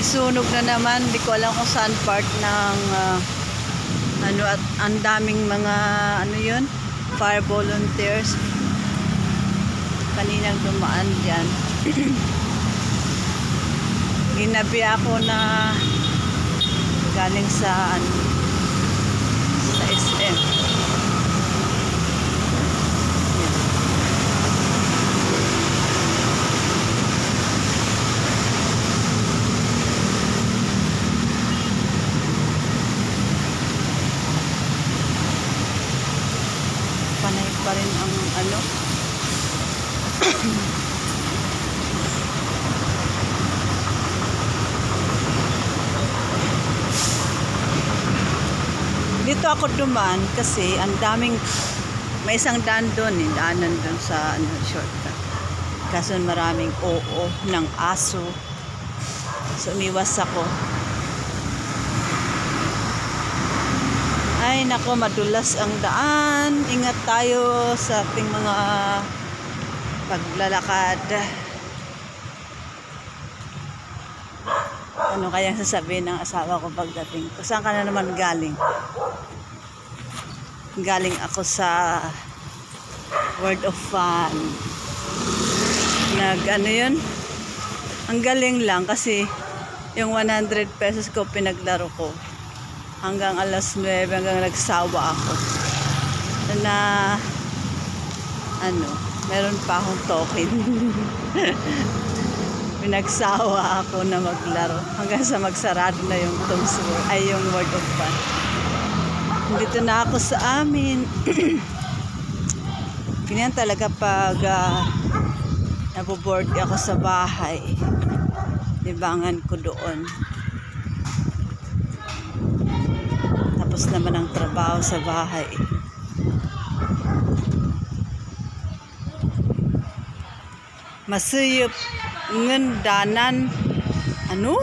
may sunog na naman. Hindi ko alam kung saan part ng ah, ano at ang daming mga ano yun, fire volunteers. Kaninang dumaan dyan. Ginabi ako na galing sa ano, sa SM. Pa rin ang ano. Dito ako dumaan kasi ang daming may isang daan doon, eh, daanan doon sa ano, shortcut. Kaso maraming oo ng aso. So umiwas ako. Ay nako, madulas ang daan. Ingat tayo sa ating mga paglalakad. Ano kaya sasabihin ng asawa ko pagdating ko? Saan ka na naman galing? Galing ako sa Word of Fun. Nag ano yun? Ang galing lang kasi yung 100 pesos ko pinaglaro ko hanggang alas 9 hanggang nagsawa ako. Na ano meron pa akong token. Pinagsawa ako na maglaro. Hanggang sa magsarado na yung Tom's World ay yung World of Fun. Dito na ako sa amin. Ganyan talaga pag uh, naboboard ako sa bahay. Libangan ko doon tapos naman ang trabaho sa bahay. Masuyop ngendanan ano